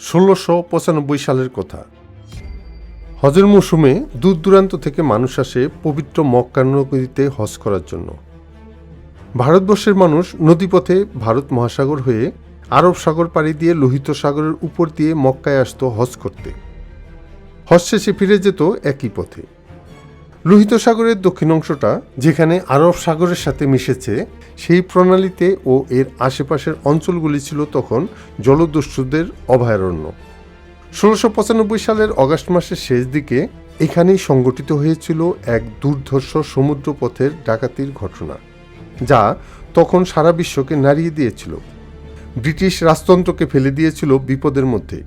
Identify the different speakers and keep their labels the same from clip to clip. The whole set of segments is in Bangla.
Speaker 1: ষোলোশো পঁচানব্বই সালের কথা। হজের মৌসুমে দূর দূরান্ত থেকে মানুষ আসে পবিত্র মক্কা নগরীতে হজ করার জন্য। ভারতবর্ষের মানুষ নদীপথে ভারত মহাসাগর হয়ে আরব সাগর পাড়ি দিয়ে লোহিত সাগরের উপর দিয়ে মক্কায় আসত হজ করতে। হজ শেষে ফিরে যেত একই পথে। লোহিত সাগরের দক্ষিণ অংশটা, যেখানে আরব সাগরের সাথে মিশেছে, সেই প্রণালীতে ও এর আশেপাশের অঞ্চলগুলি ছিল তখন জলদস্যুদের অভয়ারণ্য। ষোলোশো পঁচানব্বই সালের অগাস্ট মাসের শেষ দিকে এখানেই সংগঠিত হয়েছিল এক দুর্ধর্ষ সমুদ্রপথের ডাকাতির ঘটনা, যা তখন সারা বিশ্বকে নাড়িয়ে দিয়েছিল। ব্রিটিশ রাজতন্ত্রকে ফেলে দিয়েছিল বিপদের মধ্যে।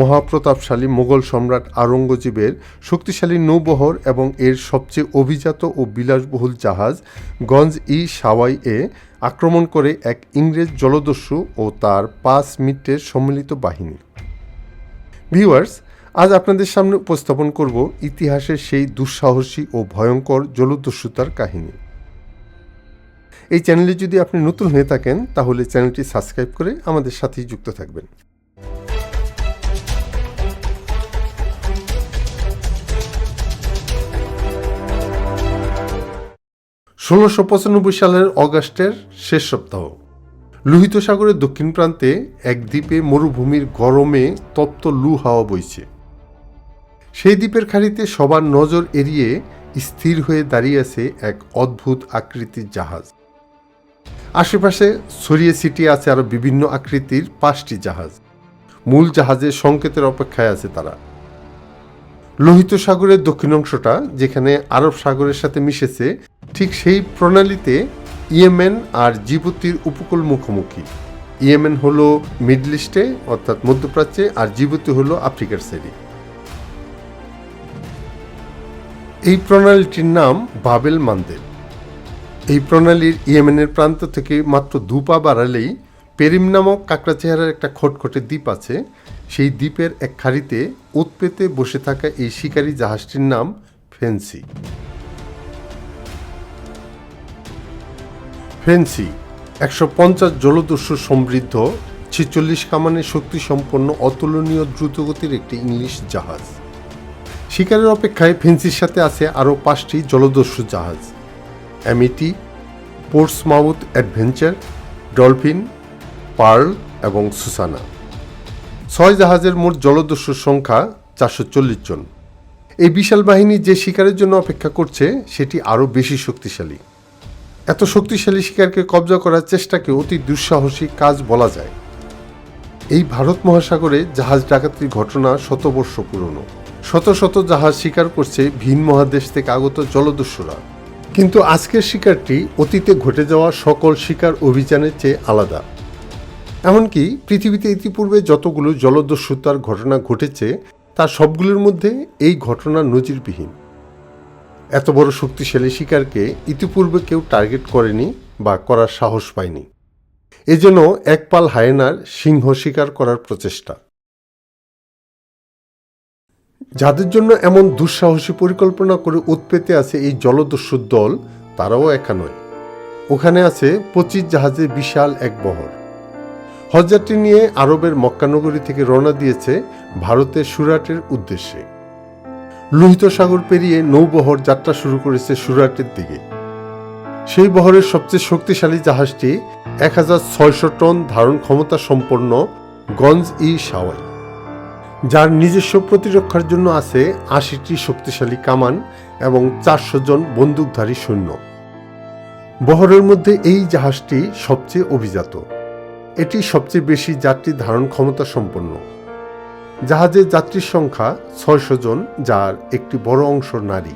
Speaker 1: মহাপ্রতাপশালী মোগল সম্রাট আওরঙ্গজেবের শক্তিশালী নৌবহর এবং এর সবচেয়ে অভিজাত ও বিলাসবহুল জাহাজ গঞ্জ ই সাওয়াই এ আক্রমণ করে এক ইংরেজ জলদস্যু ও তার পাঁচ মিনিটের সম্মিলিত বাহিনী। ভিউয়ার্স, আজ আপনাদের সামনে উপস্থাপন করব ইতিহাসের সেই দুঃসাহসী ও ভয়ঙ্কর জলদস্যুতার কাহিনী। এই চ্যানেলে যদি আপনি নতুন হয়ে থাকেন, তাহলে চ্যানেলটি সাবস্ক্রাইব করে আমাদের সাথেই যুক্ত থাকবেন। ষোলোশো পঁচানব্বই সালের অগাস্টের শেষ সপ্তাহ। লোহিত সাগরের দক্ষিণ প্রান্তে এক দ্বীপে মরুভূমির গরমে তপ্ত লু হাওয়া বইছে। সেই দ্বীপের খাড়িতে সবার নজর এড়িয়ে স্থির হয়ে দাঁড়িয়ে আছে এক অদ্ভুত আকৃতির জাহাজ। আশেপাশে ছড়িয়ে ছিটিয়ে আছে আরও বিভিন্ন আকৃতির পাঁচটি জাহাজ। মূল জাহাজের সংকেতের অপেক্ষায় আছে তারা। লোহিত সাগরের দক্ষিণ অংশটা যেখানে আরব সাগরের সাথে মিশেছে ঠিক সেই প্রণালীতে ইয়েমেন আর জিবুতির উপকূল মুখোমুখি। ইয়েমেন হলো মিডল ইস্টে, অর্থাৎ মধ্যপ্রাচ্যে, আর জিবুতি হলো আফ্রিকার সাইডে এই প্রণালীটির নাম বাবেল মান্দেল। এই প্রণালীর ইয়েমেনের প্রান্ত থেকে মাত্র দুপা বাড়ালেই পেরিম নামক কাঁকড়া চেহারার একটা খটখটে দ্বীপ আছে। সেই দ্বীপের এক খাড়িতে উৎপেতে বসে থাকা এই শিকারী জাহাজটির নাম ফেন্সি। ফেন্সি, একশো পঞ্চাশ জলদস্যু সমৃদ্ধ, ছেচল্লিশ কামানের শক্তিসম্পন্ন, অতুলনীয় দ্রুতগতির একটি ইংলিশ জাহাজ। শিকারের অপেক্ষায় ফেন্সির সাথে আছে আরও পাঁচটি জলদস্যু জাহাজ। Amity Portsmouth Adventure, Dolphin, Pearl এবং সুসানা। ছয় জাহাজের মোট জলদস্যুর সংখ্যা চারশো চল্লিশ জন। এই বিশাল বাহিনী যে শিকারের জন্য অপেক্ষা করছে, সেটি আরও বেশি শক্তিশালী। এত শক্তিশালী শিকারকে কবজা করার চেষ্টাকে অতি দুঃসাহসী কাজ বলা যায়। এই ভারত মহাসাগরে জাহাজ ডাকাতির ঘটনা শতবর্ষ পুরনো। শত শত জাহাজ শিকার করছে ভিন মহাদেশ থেকে আগত জলদস্যুরা। কিন্তু আজকের শিকারটি অতীতে ঘটে যাওয়া সকল শিকার অভিযানের চেয়ে আলাদা। এমনকি পৃথিবীতে ইতিপূর্বে যতগুলো জলদস্যুতার ঘটনা ঘটেছে তার সবগুলোর মধ্যে এই ঘটনা নজিরবিহীন। এত বড় শক্তিশালী শিকারকে ইতিপূর্বে কেউ টার্গেট করেনি বা করার সাহস পায়নি। এজন্য একপাল হায়েনার সিংহ শিকার করার প্রচেষ্টা। যাদের জন্য এমন দুঃসাহসী পরিকল্পনা করে উৎপেতে আছে এই জলদস্যুর দল, তারাও একা নয় ওখানে আছে পঁচিশ জাহাজে বিশাল এক বহর। হজযাত্রী নিয়ে আরবের মক্কানগরী থেকে রওনা দিয়েছে ভারতের সুরাটের উদ্দেশ্যে। লোহিত সাগর পেরিয়ে নৌবহর যাত্রা শুরু করেছে সুরাটের দিকে। সেই বহরের সবচেয়ে শক্তিশালী জাহাজটি এক হাজার ছয়শো টন ধারণ ক্ষমতা সম্পন্ন গঞ্জ ই সাওয়াই। যার নিজস্ব প্রতিরক্ষার জন্য আছে আশিটি শক্তিশালী কামান এবং চারশো জন বন্দুকধারী সৈন্য। বহরের মধ্যে এই জাহাজটি সবচেয়ে অভিজাত। এটি সবচেয়ে বেশি যাত্রী ধারণ ক্ষমতা সম্পন্ন। জাহাজের যাত্রীর সংখ্যা ছয়শো জন, যার একটি বড় অংশ নারী।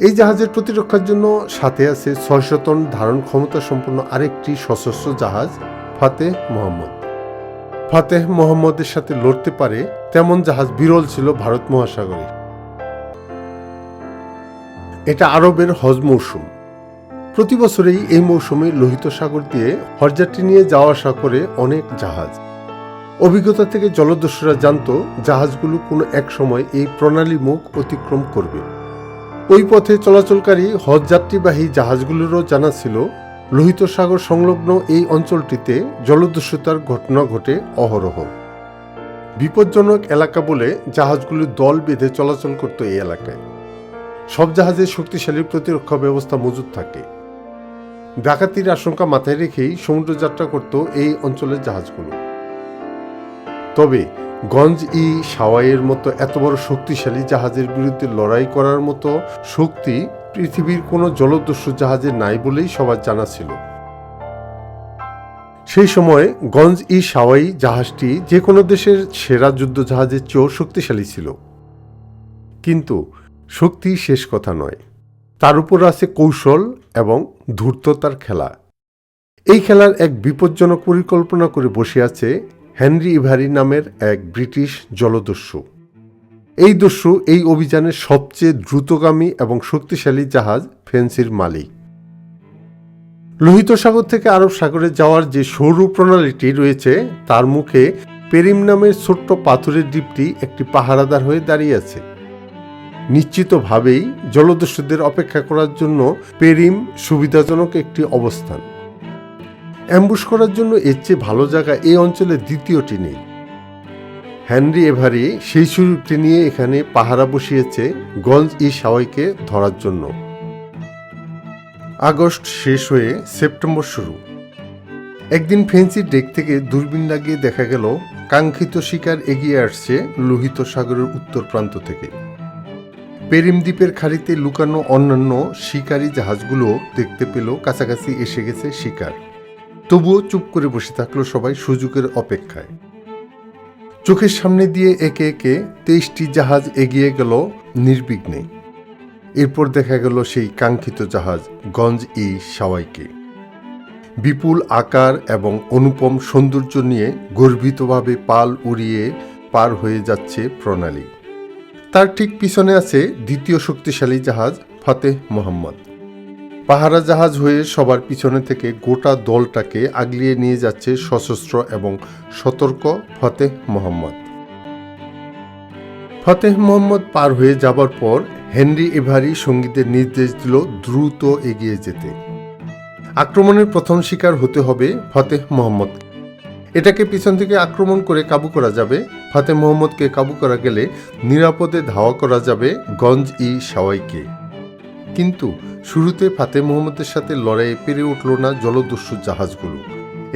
Speaker 1: এই জাহাজের প্রতিরক্ষার জন্য সাথে আছে ছয়শো টন ধারণ ক্ষমতা সম্পন্ন আরেকটি সশস্ত্র জাহাজ, ফাতেহ মোহাম্মদ। ফাতেহ মোহাম্মদের সাথে লড়তে পারে তেমন জাহাজ বিরল ছিল ভারত মহাসাগরে। এটা আরবের হজ মৌসুম। প্রতি বছরেই এই মৌসুমে লোহিত সাগর দিয়ে হরযাত্রী নিয়ে যাওয়া আসা করে অনেক জাহাজ। অভিজ্ঞতা থেকে জলদস্যুরা জানত জাহাজগুলো কোনো এক সময় এই প্রণালী মুখ অতিক্রম করবে। ওই পথে চলাচলকারী হজ যাত্রীবাহী জাহাজগুলোরও জানা ছিল, লোহিত সাগর সংলগ্ন এই অঞ্চলটিতে জলদস্যুতার ঘটনা ঘটে অহরহ। বিপজ্জনক এলাকা বলে জাহাজগুলি দল বেঁধে চলাচল করত এই এলাকায়। সব জাহাজে শক্তিশালী প্রতিরক্ষা ব্যবস্থা মজুদ থাকে। ডাকাতির আশঙ্কা মাথায় রেখেই সমুদ্র যাত্রা করত এই অঞ্চলের জাহাজগুলো। তবে গঞ্জ ই সাওয়াইয়ের মতো এত বড় শক্তিশালী জাহাজের বিরুদ্ধে লড়াই করার মতো শক্তি পৃথিবীর কোনো জলদস্যু জাহাজে নাই বলেই সবার জানা ছিল। সেই সময় গঞ্জ ই সাওয়াই জাহাজটি যে কোনো দেশের সেরা যুদ্ধ জাহাজের চেয়েও শক্তিশালী ছিল। কিন্তু শক্তি শেষ কথা নয়। তার উপর আছে কৌশল এবং ধূর্ততার খেলা। এই খেলার এক বিপজ্জনক পরিকল্পনা করে বসে আছে হেনরি ইভারি নামের এক ব্রিটিশ জলদস্যু। এই দস্যু এই অভিযানের সবচেয়ে দ্রুতগামী এবং শক্তিশালী জাহাজ ফেন্সির মালিক। লোহিত সাগর থেকে আরব সাগরে যাওয়ার যে সৌর প্রণালীটি রয়েছে, তার মুখে পেরিম নামের ছোট্ট পাথরের দ্বীপটি একটি পাহারাদার হয়ে দাঁড়িয়ে আছে। নিশ্চিতভাবেই জলদস্যুদের অপেক্ষা করার জন্য পেরিম সুবিধাজনক একটি অবস্থান। অ্যাম্বুশ করার জন্য এর চেয়ে ভালো জায়গা এই অঞ্চলের দ্বিতীয়টি নেই হ্যানরি এভারি সেই সুযোগটি নিয়ে এখানে পাহারা বসিয়েছে গঞ্জ ই সাওয়াইকে ধরার জন্য। আগস্ট শেষ হয়ে সেপ্টেম্বর শুরু। একদিন ফেন্সির ডেক থেকে দূরবীন লাগিয়ে দেখা গেল, কাঙ্ক্ষিত শিকার এগিয়ে আসছে লোহিত সাগরের উত্তর প্রান্ত থেকে। পেরিম দ্বীপের খাড়িতে লুকানো অন্যান্য শিকারী জাহাজগুলো দেখতে পেল কাছাকাছি এসে গেছে শিকার। তবুও চুপ করে বসে থাকল সবাই সুযোগের অপেক্ষায়। চোখের সামনে দিয়ে একে একে তেইশটি জাহাজ এগিয়ে গেল নির্বিঘ্নে। এরপর দেখা গেল সেই কাঙ্ক্ষিত জাহাজ গঞ্জ ই সাওয়াইকে। বিপুল আকার এবং অনুপম সৌন্দর্য নিয়ে গর্বিতভাবে পাল উড়িয়ে পার হয়ে যাচ্ছে প্রণালী। তার ঠিক পিছনে আছে দ্বিতীয় শক্তিশালী জাহাজ, ফাতেহ মোহাম্মদ। পাহারা জাহাজ হয়ে সবার পিছনে থেকে গোটা দলটাকে আগলিয়ে নিয়ে যাচ্ছে সশস্ত্র এবং সতর্ক ফতেহ মোহাম্মদ। ফতেহ মোহাম্মদ পার হয়ে যাবার পর হেনরি এভারি সঙ্গীদের নির্দেশ দিল দ্রুত এগিয়ে যেতে। আক্রমণের প্রথম শিকার হতে হবে ফতেহ মোহাম্মদ এটাকে পিছন থেকে আক্রমণ করে কাবু করা যাবে। ফাতেহ মোহাম্মদকে কাবু করা গেলে নিরাপদে ধাওয়া করা যাবে গঞ্জ ই সাওয়াইকে শুরুতে ফাতে মোহাম্মদের সাথে লড়াইয়ে পেরে উঠল না জলদস্যু জাহাজগুলো।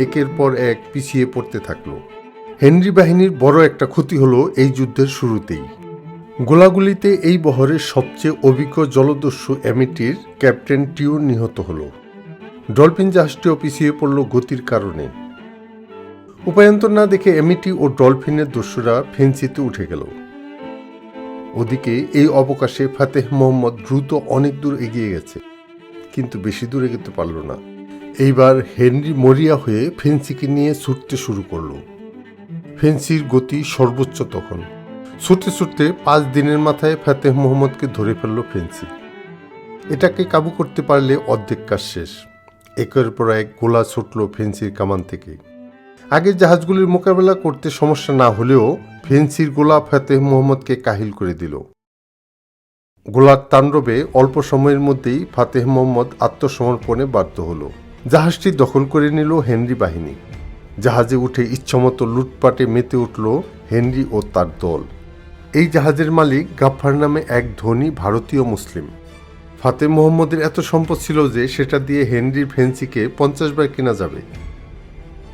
Speaker 1: একের পর এক পিছিয়ে পড়তে থাকল। হেনরি বাহিনীর বড় একটা ক্ষতি হলো এই যুদ্ধের শুরুতেই। গোলাগুলিতে এই বহরের সবচেয়ে অভিজ্ঞ জলদস্যু অ্যামিটির ক্যাপ্টেন টিউ নিহত হল। ডলফিন জাহাজটিও পিছিয়ে পড়ল গতির কারণে। উপায়ন্তর না দেখে এমিটি ও ডলফিনের দস্যুরা ফেন্সিতে উঠে গেল। ওদিকে এই অবকাশে ফাতেহ মোহাম্মদ দ্রুত অনেক দূর এগিয়ে গেছে, কিন্তু বেশি দূর এগোতে পারল না। এইবার হেনরি মরিয়া হয়ে ফেন্সিকে নিয়ে ছুটতে শুরু করল। ফেন্সির গতি সর্বোচ্চ তখন। ছুটতে ছুটতে পাঁচ দিনের মাথায় ফাতেহ মোহাম্মদকে ধরে ফেলল ফেন্সি। এটাকে কাবু করতে পারলে অর্ধেক কাজ শেষ। একের পর এক গোলা ছুটল ফেন্সির কামান থেকে। আগের জাহাজগুলির মোকাবেলা করতে সমস্যা না হলেও ফেন্সির গোলাপ ফাতেহ মোহাম্মদকে কাহিল করে দিল। গোলার তাণ্ডবে অল্প সময়ের মধ্যেই ফাতেহ মোহাম্মদ আত্মসমর্পণে বাধ্য হল। জাহাজটি দখল করে নিল হেনরি বাহিনী। জাহাজে উঠে ইচ্ছামতো লুটপাটে মেতে উঠল হেনরি ও তার দল। এই জাহাজের মালিক গাফফার নামে এক ধনী ভারতীয় মুসলিম। ফাতে মোহাম্মদের এত সম্পদ ছিল যে সেটা দিয়ে হেনরির ফেন্সিকে পঞ্চাশ বার কেনা যাবে।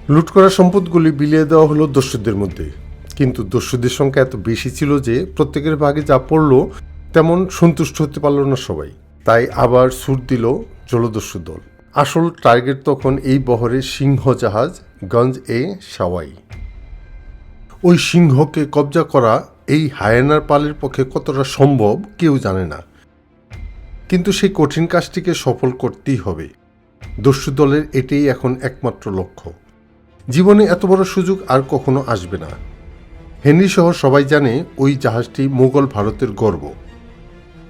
Speaker 1: লুট করা সম্পদগুলি বিলিয়ে দেওয়া হলো দস্যুদের মধ্যে। কিন্তু দস্যুদের সংখ্যা এত বেশি ছিল যে প্রত্যেকের ভাগে যা পড়ল তেমন সন্তুষ্ট হতে পারল না সবাই। তাই আবার সুর দিল জলদস্যু দল। আসল টার্গেট তখন এই বহরের সিংহ জাহাজ গঞ্জ এ সাওয়াই। ওই সিংহকে কবজা করা এই হায়ানার পালের পক্ষে কতটা সম্ভব কেউ জানে না। কিন্তু সেই কঠিন কাজটিকে সফল করতেই হবে। দস্যু দলের এটাই এখন একমাত্র লক্ষ্য। জীবনে এত বড় সুযোগ আর কখনো আসবে না। হেনরি সহ সবাই জানে ওই জাহাজটি মোগল ভারতের গর্ব।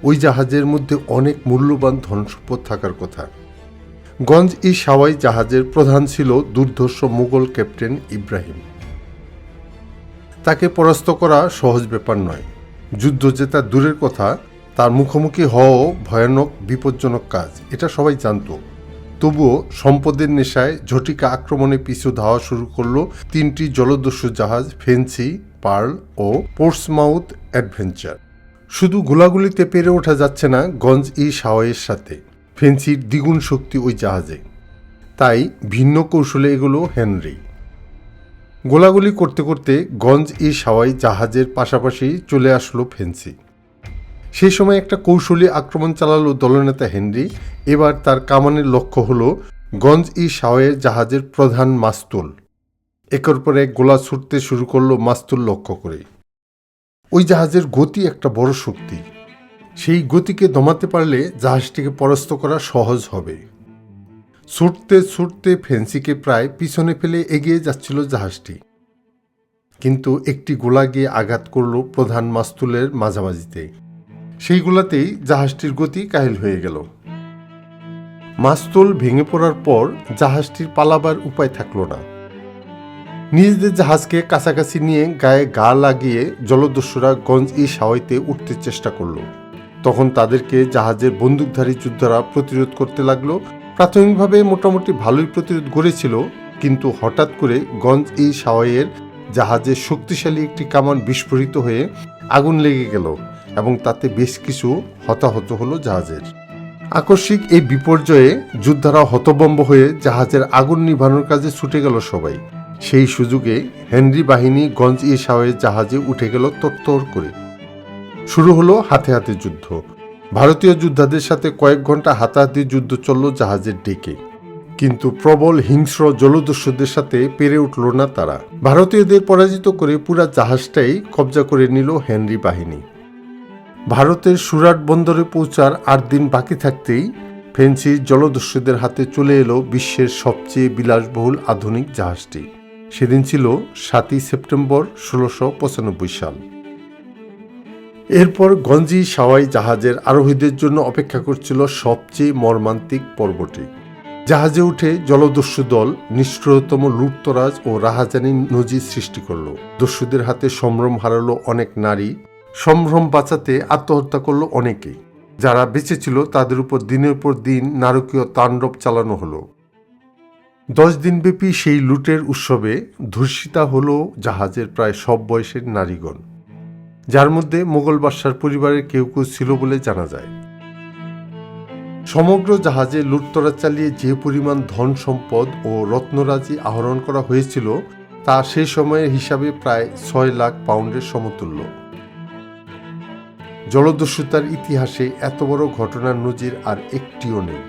Speaker 1: ওই জাহাজের মধ্যে অনেক মূল্যবান ধনসম্পদ থাকার কথা। গঞ্জ ই সাওয়াই জাহাজের প্রধান ছিল দুর্ধর্ষ মোগল ক্যাপ্টেন ইব্রাহিম। তাকে পরাস্ত করা সহজ ব্যাপার নয়। যুদ্ধ জেতা দূরের কথা, তার মুখোমুখি হওয়াও ভয়ানক, বিপজ্জনক কাজ, এটা সবাই জানত। তবুও সম্পদের নেশায় ঝটিকা আক্রমণে পিছু ধাওয়া শুরু করল তিনটি জলদস্যু জাহাজ, ফেন্সি, পার্ল ও পোর্টসমাউথ অ্যাডভেঞ্চার। শুধু গোলাগুলিতে পেরে ওঠা যাচ্ছে না গঞ্জ ই সাওয়ের সাথে। ফেন্সির দ্বিগুণ শক্তি ওই জাহাজে। তাই ভিন্ন কৌশলে এগুলো হেনরি। গোলাগুলি করতে করতে গঞ্জ ই সাওয়াই জাহাজের পাশাপাশি চলে আসলো ফেন্সি। সেই সময় একটা কৌশলী আক্রমণ চালালো দলনেতা হেনরি। এবার তার কামানের লক্ষ্য হল গঞ্জ ই সাওয়ের জাহাজের প্রধান মাস্তুল। একের পর গোলা ছুটতে শুরু করল মাস্তুল লক্ষ্য করে। ওই জাহাজের গতি একটা বড় শক্তি। সেই গতিকে দমাতে পারলে জাহাজটিকে পরাস্ত করা সহজ হবে। ছুটতে ছুটতে ফেন্সিকে প্রায় পিছনে ফেলে এগিয়ে যাচ্ছিল জাহাজটি। কিন্তু একটি গোলা গিয়ে আঘাত করল প্রধান মাস্তুলের মাঝামাঝিতে। সেই গোলাতেই জাহাজটির গতি কাহিল হয়ে গেল। মাস্তুল ভেঙে পড়ার পর জাহাজটির পালাবার উপায় থাকল না। নিজেদের জাহাজকে কাছাকাছি নিয়ে গায়ে গা লাগিয়ে জলদস্যুরা গঞ্জ ই সাওয়াইতে উঠতে চেষ্টা করল। তখন তাদেরকে জাহাজের বন্দুকধারী যোদ্ধারা প্রতিরোধ করতে লাগল। প্রাথমিকভাবে মোটামুটি ভালোই প্রতিরোধ গড়েছিল, কিন্তু হঠাৎ করে গঞ্জ ই সাওয়াইয়ের জাহাজের শক্তিশালী একটি কামান বিস্ফোরিত হয়ে আগুন লেগে গেল। এবং তাতে বেশ কিছু হতাহত হলো জাহাজের। আকস্মিক এই বিপর্যয়ে যোদ্ধারা হতবম্ব হয়ে জাহাজের আগুন নিভানোর কাজে ছুটে গেল সবাই। সেই সুযোগে হেনরি বাহিনী গঞ্জ ই সাওয়ের জাহাজে উঠে গেল তত্তর করে। শুরু হলো হাতে হাতে যুদ্ধ। ভারতীয় যোদ্ধাদের সাথে কয়েক ঘণ্টা হাতাহাতি যুদ্ধ চলল জাহাজের ডেকে। কিন্তু প্রবল হিংস্র জলদস্যুদের সাথে পেরে উঠল না তারা। ভারতীয়দের পরাজিত করে পুরা জাহাজটাই কবজা করে নিল হেনরি বাহিনী। ভারতের সুরাট বন্দরে পৌঁছার আট দিন বাকি থাকতেই ফেন্সি জলদস্যুদের হাতে চলে এলো বিশ্বের সবচেয়ে বিলাসবহুল আধুনিক জাহাজটি। সেদিন ছিল সাতই সেপ্টেম্বর ষোলোশো পঁচানব্বই সাল। এরপর গঞ্জি সাওয়াই জাহাজের আরোহীদের জন্য অপেক্ষা করছিল সবচেয়ে মর্মান্তিক পর্বটি। জাহাজে উঠে জলদস্যু দল নিষ্ঠুরতম লুটতরাজ ও রাহাজানি নজির সৃষ্টি করল। দস্যুদের হাতে সম্ভ্রম হারালো অনেক নারী সম্ভ্রম বাঁচাতে আত্মহত্যা করল অনেকেই। যারা বেঁচে ছিল, তাদের উপর দিনের পর দিন নারকীয় তাণ্ডব চালানো হলো। দশ দিনব্যাপী সেই লুটের উৎসবে ধর্ষিতা হল জাহাজের প্রায় সব বয়সের নারীগণ। যার মধ্যে মোগল বাদশার পরিবারের কেউ কেউ ছিল বলে জানা যায়। সমগ্র জাহাজে লুটতরা চালিয়ে যে পরিমাণ ধন সম্পদ ও রত্নরাজি আহরণ করা হয়েছিল, তা সেই সময়ের হিসাবে প্রায় ছয় লাখ পাউন্ডের সমতুল্য। জলদস্যুতার ইতিহাসে এত বড় ঘটনার নজির আর একটিও নেই।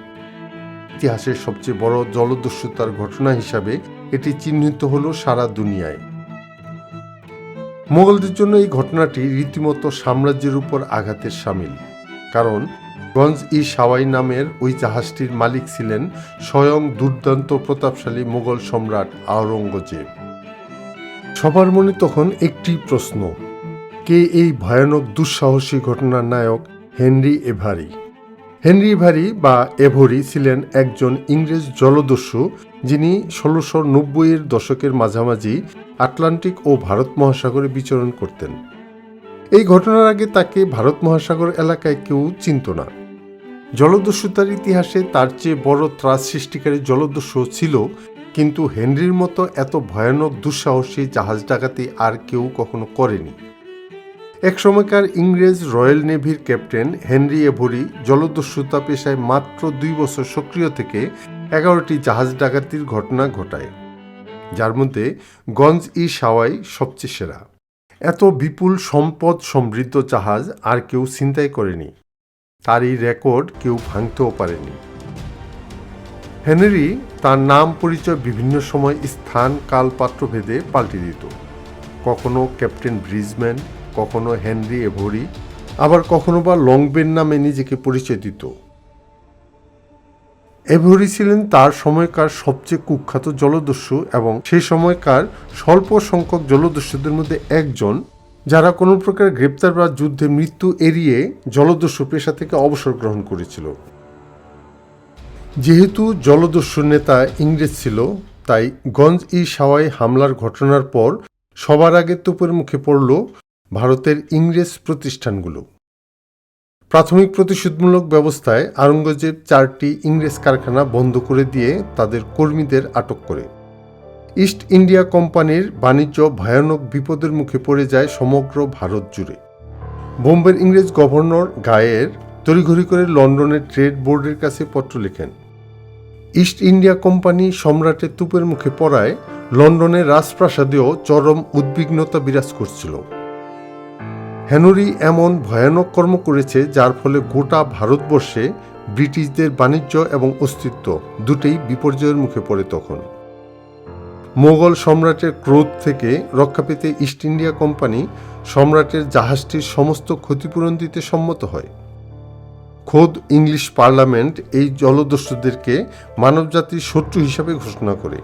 Speaker 1: ইতিহাসের সবচেয়ে বড় জলদস্যুতার ঘটনা হিসাবে এটি চিহ্নিত হল সারা দুনিয়ায়। মোগলদের জন্য এই ঘটনাটি রীতিমতো সাম্রাজ্যের উপর আঘাতের সামিল। কারণ গঞ্জ ই সাওয়াই নামের ওই জাহাজটির মালিক ছিলেন স্বয়ং দুর্দান্ত প্রতাপশালী মোগল সম্রাট আওরঙ্গজেব। সবার মনে তখন একটি প্রশ্ন কে এই ভয়ানক দুঃসাহসী ঘটনার নায়ক হেনরি এভারি? হেনরি এভারি বা এভরি ছিলেন একজন ইংরেজ জলদস্যু যিনি ষোলোশো নব্বইয়ের দশকের মাঝামাঝি আটলান্টিক ও ভারত মহাসাগরে বিচরণ করতেন। এই ঘটনার আগে তাকে ভারত মহাসাগর এলাকায় কেউ চিনত না। জলদস্যুতার ইতিহাসে তার চেয়ে বড় ত্রাস সৃষ্টিকারী জলদস্যু ছিল, কিন্তু হেনরির মতো এত ভয়ানক দুঃসাহসী জাহাজ ডাকাতি আর কেউ কখনো করেনি। এক সময়কার ইংরেজ রয়্যাল নেভির ক্যাপ্টেন হেনরি এভরি জলদস্যুতা পেশায় মাত্র দুই বছর সক্রিয় থেকে এগারোটি জাহাজ ডাকাতির ঘটনা ঘটায়, যার মধ্যে গঞ্জ ই সাওয়াই সবচেয়ে সেরা। এত বিপুল সম্পদ সমৃদ্ধ জাহাজ আর কেউ ছিনতাই করেনি। তার এই রেকর্ড কেউ ভাঙতেও পারেনি। হেনরি তার নাম পরিচয় বিভিন্ন সময় স্থান কাল পাত্র ভেদে পাল্টে দিত। কখনো ক্যাপ্টেন ব্রিজম্যান কখনো হেনরি এভরি, আবার কখনো বা লংবেন নামে নিজেকে পরিচয় দিত এভরি ছিলেন তার সময়কার সবচেয়ে কুখ্যাত জলদস্যু এবং সেই সময়কার স্বল্প সংখ্যক জলদস্যুদের মধ্যে একজন, যারা কোনো প্রকার গ্রেপ্তার বা যুদ্ধে মৃত্যু এড়িয়ে জলদস্যু পেশা থেকে অবসর গ্রহণ করেছিল। যেহেতু জলদস্যু নেতা ইংরেজ ছিল, তাই গঞ্জ ই সাওয়াই হামলার ঘটনার পর সবার আগে তোপের মুখে পড়ল ভারতের ইংরেজ প্রতিষ্ঠানগুলো। প্রাথমিক প্রতিশোধমূলক ব্যবস্থায় আওরঙ্গজেব চারটি ইংরেজ কারখানা বন্ধ করে দিয়ে তাদের কর্মীদের আটক করে। ইস্ট ইন্ডিয়া কোম্পানির বাণিজ্য ভয়ানক বিপদের মুখে পড়ে যায় সমগ্র ভারত জুড়ে। বোম্বের ইংরেজ গভর্নর গায়ের তড়িঘড়ি করে লন্ডনের ট্রেড বোর্ডের কাছে পত্র লেখেন, ইস্ট ইন্ডিয়া কোম্পানি সম্রাটের তুপের মুখে পড়ায় লন্ডনের রাজপ্রাসাদেও চরম উদ্বিগ্নতা বিরাজ করছিল। হেনরি এমন ভয়ানক কর্ম করেছে যার ফলে গোটা ভারতবর্ষে ব্রিটিশদের বাণিজ্য এবং অস্তিত্ব দুটেই বিপর্যয়ের মুখে পড়ে তখন। মোগল সম্রাটের ক্রোধ থেকে রক্ষা পেতে ইস্ট ইন্ডিয়া কোম্পানি সম্রাটের জাহাজটির সমস্ত ক্ষতিপূরণ দিতে সম্মত হয়। খোদ ইংলিশ পার্লামেন্ট এই জলদস্যুদেরকে মানবজাতির শত্রু হিসাবে ঘোষণা করে।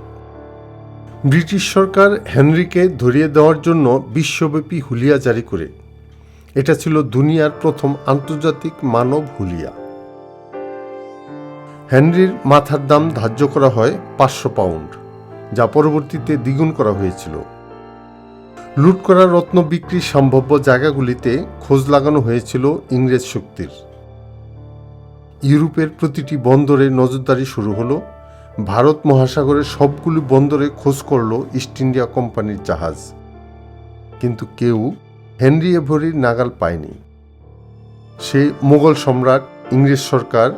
Speaker 1: ব্রিটিশ সরকার হেনরিকে ধরিয়ে দেওয়ার জন্য বিশ্বব্যাপী হুলিয়া জারি করে। এটা ছিল দুনিয়ার প্রথম আন্তর্জাতিক মানব হুলিয়া। হেনরির মাথার দাম ধার্য করা হয় পাঁচশো পাউন্ড, যা পরবর্তীতে দ্বিগুণ করা হয়েছিল। লুট করা রত্ন বিক্রির সম্ভাব্য জায়গাগুলিতে খোঁজ লাগানো হয়েছিল ইংরেজ শক্তির। ইউরোপের প্রতিটি বন্দরে নজরদারি শুরু হলো, ভারত মহাসাগরের সবগুলি বন্দরে খোঁজ করল ইস্ট ইন্ডিয়া কোম্পানির জাহাজ। কিন্তু কেউ হেনরি এভরির নাগাল পায়নি। সে মোগল সম্রাট, ইংরেজ সরকার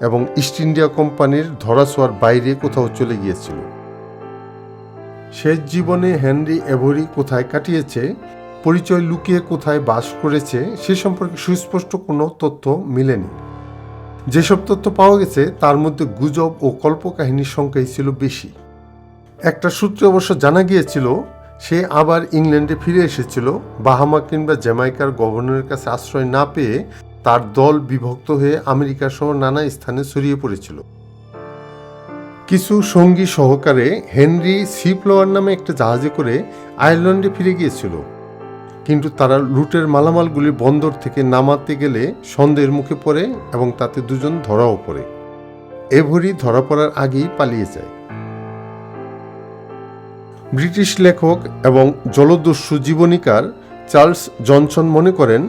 Speaker 1: এবং ইস্ট ইন্ডিয়া কোম্পানির ধরাছোঁয়ার বাইরে কোথাও চলে গিয়েছিল। শেষ জীবনে হেনরি এভরি কোথায় কাটিয়েছে, পরিচয় লুকিয়ে কোথায় বাস করেছে, সে সম্পর্কে সুস্পষ্ট কোনো তথ্য মিলেনি। যেসব তথ্য পাওয়া গেছে, তার মধ্যে গুজব ও কল্পকাহিনীর সংখ্যাই ছিল বেশি। একটা সূত্রে অবশ্য জানা গিয়েছিল সে আবার ইংল্যান্ডে ফিরে এসেছিল। বাহামা কিংবা জ্যামাইকার গভর্নরের কাছে আশ্রয় না পেয়ে তার দল বিভক্ত হয়ে আমেরিকা সহ নানা স্থানে ছড়িয়ে পড়েছিল। কিছু সঙ্গী সহকারে হেনরি সিপ্লোয়ার নামে একটা জাহাজে করে আয়ারল্যান্ডে ফিরে গিয়েছিল। কিন্তু তারা লুটের মালামালগুলি বন্দর থেকে নামাতে গেলে সন্দেহের মুখে পড়ে এবং তাতে দুজন ধরাও পড়ে। এভরি ধরা পড়ার আগেই পালিয়ে যায়। ব্রিটিশ লেখক এবং জলদস্যু জীবনীকার চার্লস জনসন মনে করেন,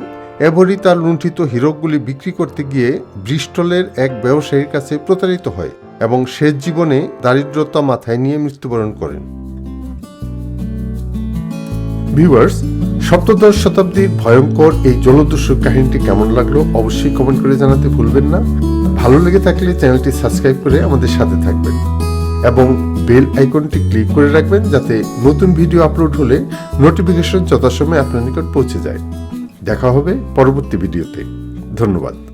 Speaker 1: এভরি তার লুণ্ঠিত হীরকগুলি বিক্রি করতে গিয়ে ব্রিস্টলের এক ব্যবসায়ীর কাছে প্রতারিত হয় এবং শেষ জীবনে দারিদ্রতা মাথায় নিয়ে মৃত্যুবরণ করেন। ভিউয়ার্স, সপ্তদশ শতাব্দীর ভয়ঙ্কর এই জলদস্যু কাহিনীটি কেমন লাগল অবশ্যই কমেন্ট করে জানাতে ভুলবেন না। ভালো লেগে থাকলে চ্যানেলটি সাবস্ক্রাইব করে আমাদের সাথে থাকবেন। এবং বেল আইকনটি ক্লিক করে রাখবেন যাতে নতুন ভিডিও আপলোড হলে নোটিফিকেশন যথাসময়ে আপনার নিকট পৌঁছে যায়। দেখা হবে পরবর্তী ভিডিওতে। ধন্যবাদ।